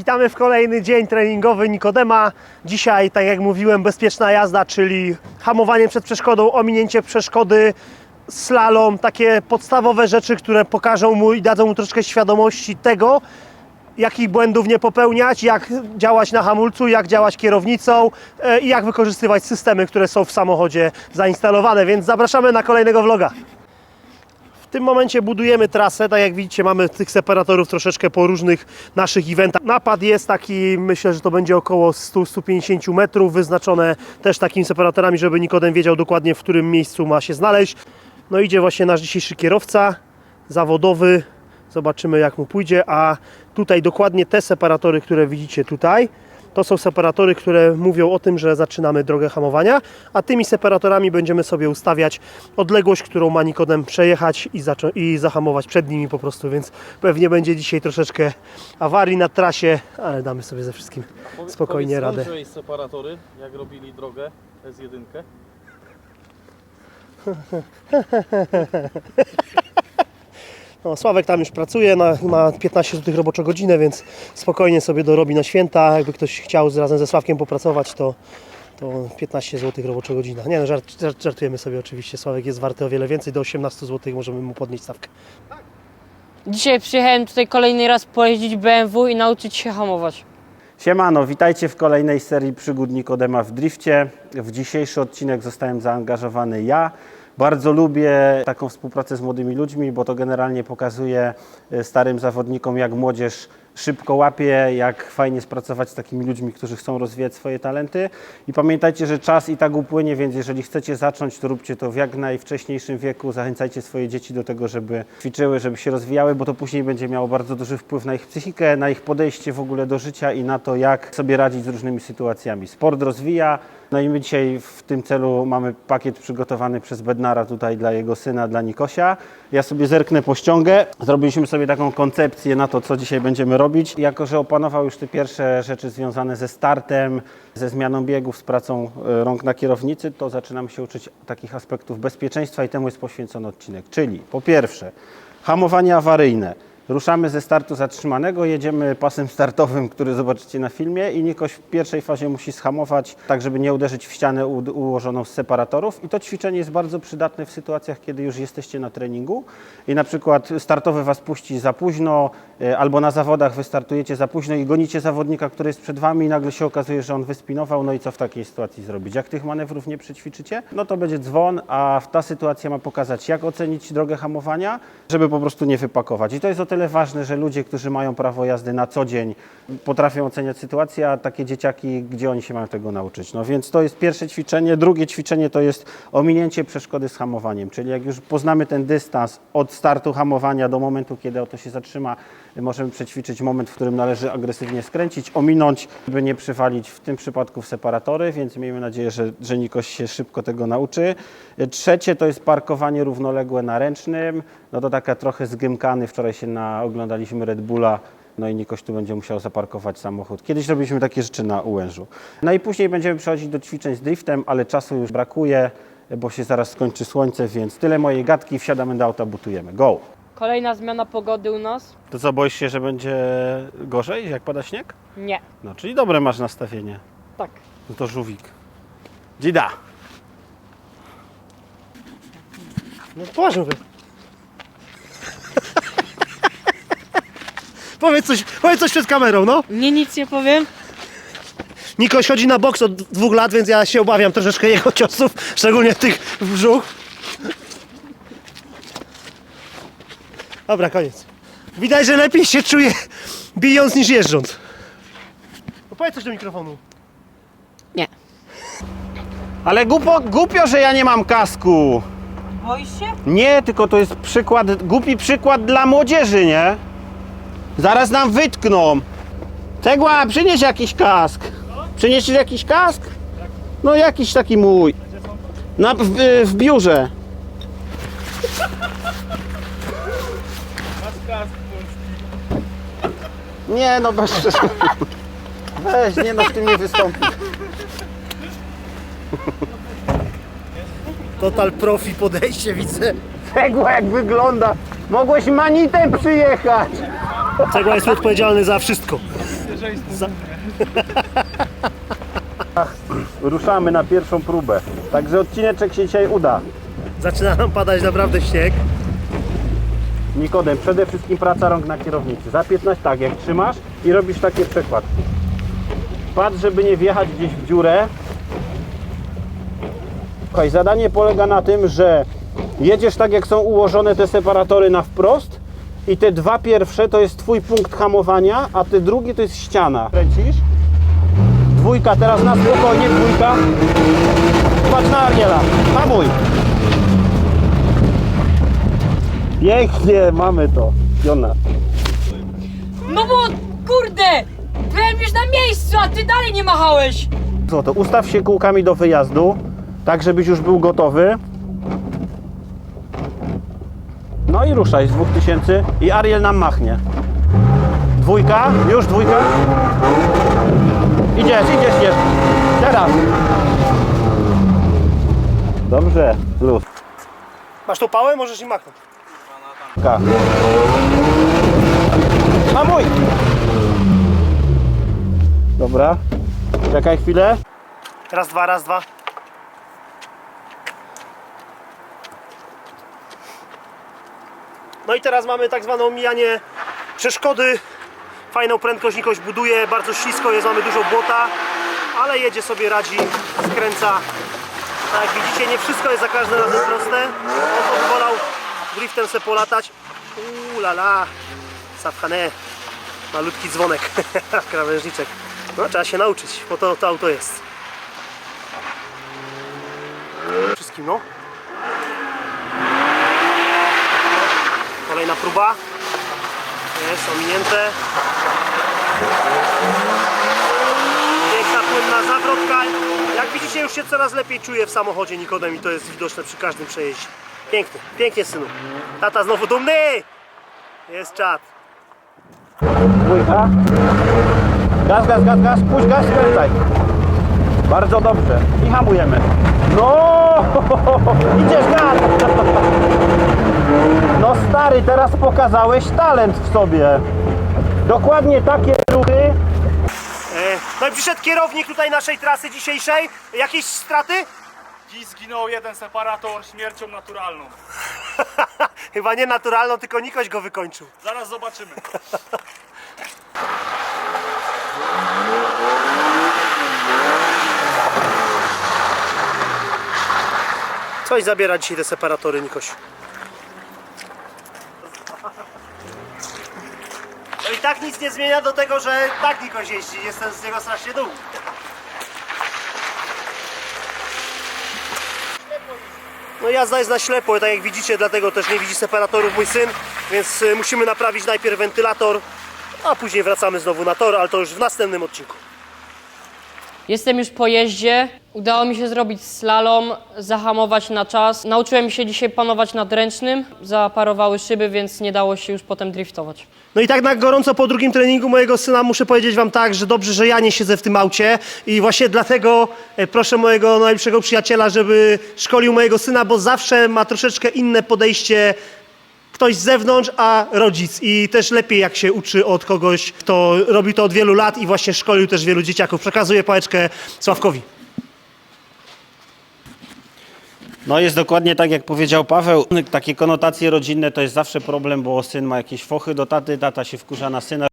Witamy w kolejny dzień treningowy Nikodema. Dzisiaj, tak jak mówiłem, bezpieczna jazda, czyli hamowanie przed przeszkodą, ominięcie przeszkody, slalom, takie podstawowe rzeczy, które pokażą mu i dadzą mu troszkę świadomości tego, jakich błędów nie popełniać, jak działać na hamulcu, jak działać kierownicą e, i jak wykorzystywać systemy, które są w samochodzie zainstalowane. Więc zapraszamy na kolejnego vloga. W tym momencie budujemy trasę, tak jak widzicie mamy tych separatorów troszeczkę po różnych naszych eventach. Napad jest taki, myślę, że to będzie około 100-150 metrów, wyznaczone też takimi separatorami, żeby Nikodem wiedział dokładnie w którym miejscu ma się znaleźć. No idzie właśnie nasz dzisiejszy kierowca zawodowy, zobaczymy jak mu pójdzie, a tutaj dokładnie te separatory, które widzicie tutaj, to są separatory, które mówią o tym, że zaczynamy drogę hamowania, a tymi separatorami będziemy sobie ustawiać odległość, którą ma Nikodem przejechać i, i zahamować przed nimi po prostu, więc pewnie będzie dzisiaj troszeczkę awarii na trasie, ale damy sobie ze wszystkim spokojnie powiedz, radę. wziąłeś separatory, jak robili drogę S1? No, Sławek tam już pracuje, na, ma 15 zł roboczą godzinę, więc spokojnie sobie dorobi na święta. Jakby ktoś chciał z, razem ze Sławkiem popracować, to, to 15 zł roboczą godzina. Nie no, żart, żart, żartujemy sobie oczywiście. Sławek jest warty o wiele więcej, do 18 zł możemy mu podnieść stawkę. Dzisiaj przyjechałem tutaj kolejny raz pojeździć BMW i nauczyć się hamować. Siemano, witajcie w kolejnej serii przygód Nikodema w drifcie. W dzisiejszy odcinek zostałem zaangażowany ja. Bardzo lubię taką współpracę z młodymi ludźmi, bo to generalnie pokazuje e, starym zawodnikom, jak młodzież szybko łapie, jak fajnie spracować z takimi ludźmi, którzy chcą rozwijać swoje talenty. I pamiętajcie, że czas i tak upłynie, więc jeżeli chcecie zacząć, to róbcie to w jak najwcześniejszym wieku. Zachęcajcie swoje dzieci do tego, żeby ćwiczyły, żeby się rozwijały, bo to później będzie miało bardzo duży wpływ na ich psychikę, na ich podejście w ogóle do życia i na to, jak sobie radzić z różnymi sytuacjami. Sport rozwija. No i my dzisiaj w tym celu mamy pakiet przygotowany przez Bednara tutaj dla jego syna, dla Nikosia. Ja sobie zerknę po ściągę. Zrobiliśmy sobie taką koncepcję na to, co dzisiaj będziemy robić. Jako, że opanował już te pierwsze rzeczy związane ze startem, ze zmianą biegów, z pracą e, rąk na kierownicy, to zaczynamy się uczyć takich aspektów bezpieczeństwa i temu jest poświęcony odcinek. Czyli po pierwsze, hamowanie awaryjne. Ruszamy ze startu zatrzymanego, jedziemy pasem startowym, który zobaczycie na filmie i Nikoś w pierwszej fazie musi schamować, tak żeby nie uderzyć w ścianę ułożoną z separatorów i to ćwiczenie jest bardzo przydatne w sytuacjach, kiedy już jesteście na treningu i na przykład startowy Was puści za późno e, albo na zawodach wystartujecie za późno i gonicie zawodnika, który jest przed Wami i nagle się okazuje, że on wyspinował, no i co w takiej sytuacji zrobić? Jak tych manewrów nie przećwiczycie, no to będzie dzwon, a ta sytuacja ma pokazać, jak ocenić drogę hamowania, żeby po prostu nie wypakować. I to jest o tyle ważne, że ludzie, którzy mają prawo jazdy na co dzień, potrafią oceniać sytuację, a takie dzieciaki, gdzie oni się mają tego nauczyć. No więc to jest pierwsze ćwiczenie. Drugie ćwiczenie to jest ominięcie przeszkody z hamowaniem, czyli jak już poznamy ten dystans od startu hamowania do momentu, kiedy auto się zatrzyma, możemy przećwiczyć moment, w którym należy agresywnie skręcić, ominąć, by nie przywalić w tym przypadku w separatory, więc miejmy nadzieję, że, że Nikoś się szybko tego nauczy. Trzecie to jest parkowanie równoległe na ręcznym. No to taka trochę zgymkany, wczoraj się na, oglądaliśmy Red Bulla, no i Nikoś tu będzie musiał zaparkować samochód. Kiedyś robiliśmy takie rzeczy na Ułężu. No i później będziemy przechodzić do ćwiczeń z driftem, ale czasu już brakuje, bo się zaraz skończy słońce, więc tyle mojej gadki, wsiadamy do auta, butujemy. Go! Kolejna zmiana pogody u nas? To co, boisz się, że będzie gorzej, jak pada śnieg? Nie. No, czyli dobre masz nastawienie. Tak. No to żółwik. Dzida! No poważnie powiedz, coś, powiedz coś przed kamerą, no. Nie, nic nie powiem. Nikoś chodzi na boks od dwóch lat, więc ja się obawiam troszeczkę jego ciosów, szczególnie tych w brzuch. Dobra, koniec. Widać, że lepiej się czuje bijąc niż jeżdżąc. No powiedz coś do mikrofonu. Nie. Ale głupio, głupio, że ja nie mam kasku. Boisz się? Nie, tylko to jest przykład, głupi przykład dla młodzieży, nie? Zaraz nam wytkną. Cegła, przynieś jakiś kask. Przyniesiesz jakiś kask? No jakiś taki mój. Na, w, w biurze. Nie no, bez Weź, nie no, w tym nie wystąpi. Total profi podejście widzę. Cegła jak wygląda. Mogłeś manitem przyjechać. Cegła jest odpowiedzialny za wszystko. Pierwszeństwo. Ruszamy na pierwszą próbę. Także odcineczek się dzisiaj uda. Zaczyna nam padać naprawdę śnieg. Nikodem, przede wszystkim praca rąk na kierownicy. Za 15 tak, jak trzymasz i robisz takie przekładki. Patrz, żeby nie wjechać gdzieś w dziurę. Słuchaj, zadanie polega na tym, że jedziesz tak, jak są ułożone te separatory na wprost i te dwa pierwsze to jest Twój punkt hamowania, a te drugie to jest ściana. Kręcisz? Dwójka, teraz na spokojnie, dwójka. Patrz na Ariela, hamuj. Pięknie, mamy to. Jona. No bo kurde! Byłem już na miejscu, a ty dalej nie machałeś! Co to? Ustaw się kółkami do wyjazdu, tak żebyś już był gotowy. No i ruszaj z 2000 i Ariel nam machnie. Dwójka, już dwójka. Idziesz, idziesz, idziesz. Teraz. Dobrze, luz. Masz tą pałę? Możesz im machnąć. Ka. Hamuj! Dobra. Czekaj chwilę. Raz, dwa, raz, dwa. No i teraz mamy tak zwane omijanie przeszkody. Fajną prędkość Nikoś buduje, bardzo ślisko jest, mamy dużo błota, ale jedzie sobie, radzi, skręca. Tak jak widzicie, nie wszystko jest za każdym razem proste. On to wolał driftem se polatać. Uuu la, Safhane. Malutki dzwonek, krawężniczek. No trzeba się nauczyć, bo to, to auto jest. Wszystkim, no. Kolejna próba. Jest ominięte. Piękna, płynna zawrotka. Jak widzicie, już się coraz lepiej czuję w samochodzie Nikodem i to jest widoczne przy każdym przejeździe. Piękny, pięknie synu. Tata znowu dumny! Jest czad. Dwójka. Gaz, gaz, gaz, gaz. Puść gaz, skręcaj. Bardzo dobrze. I hamujemy. No! Idziesz gaz! Stary, teraz pokazałeś talent w sobie. Dokładnie takie ruchy. E, No i przyszedł kierownik tutaj naszej trasy dzisiejszej. Jakieś straty? Dziś zginął jeden separator śmiercią naturalną. Chyba nie naturalną, tylko Nikoś go wykończył. Zaraz zobaczymy. Coś zabiera dzisiaj te separatory, Nikoś. No i tak nic nie zmienia do tego, że tak Nikoś jeździ. Jestem z niego strasznie dumny. No jazda jest na ślepo, tak jak widzicie, dlatego też nie widzi separatorów mój syn, więc y, musimy naprawić najpierw wentylator, a później wracamy znowu na tor, ale to już w następnym odcinku. Jestem już po jeździe. Udało mi się zrobić slalom, zahamować na czas. Nauczyłem się dzisiaj panować nad ręcznym. Zaparowały szyby, więc nie dało się już potem driftować. No i tak na gorąco po drugim treningu mojego syna muszę powiedzieć wam tak, że dobrze, że ja nie siedzę w tym aucie i właśnie dlatego e, proszę mojego najlepszego przyjaciela, żeby szkolił mojego syna, bo zawsze ma troszeczkę inne podejście ktoś z zewnątrz, a rodzic i też lepiej jak się uczy od kogoś, kto robi to od wielu lat i właśnie szkolił też wielu dzieciaków. Przekazuję pałeczkę Sławkowi. No jest dokładnie tak, jak powiedział Paweł. Takie konotacje rodzinne to jest zawsze problem, bo syn ma jakieś fochy do taty, tata się wkurza na syna.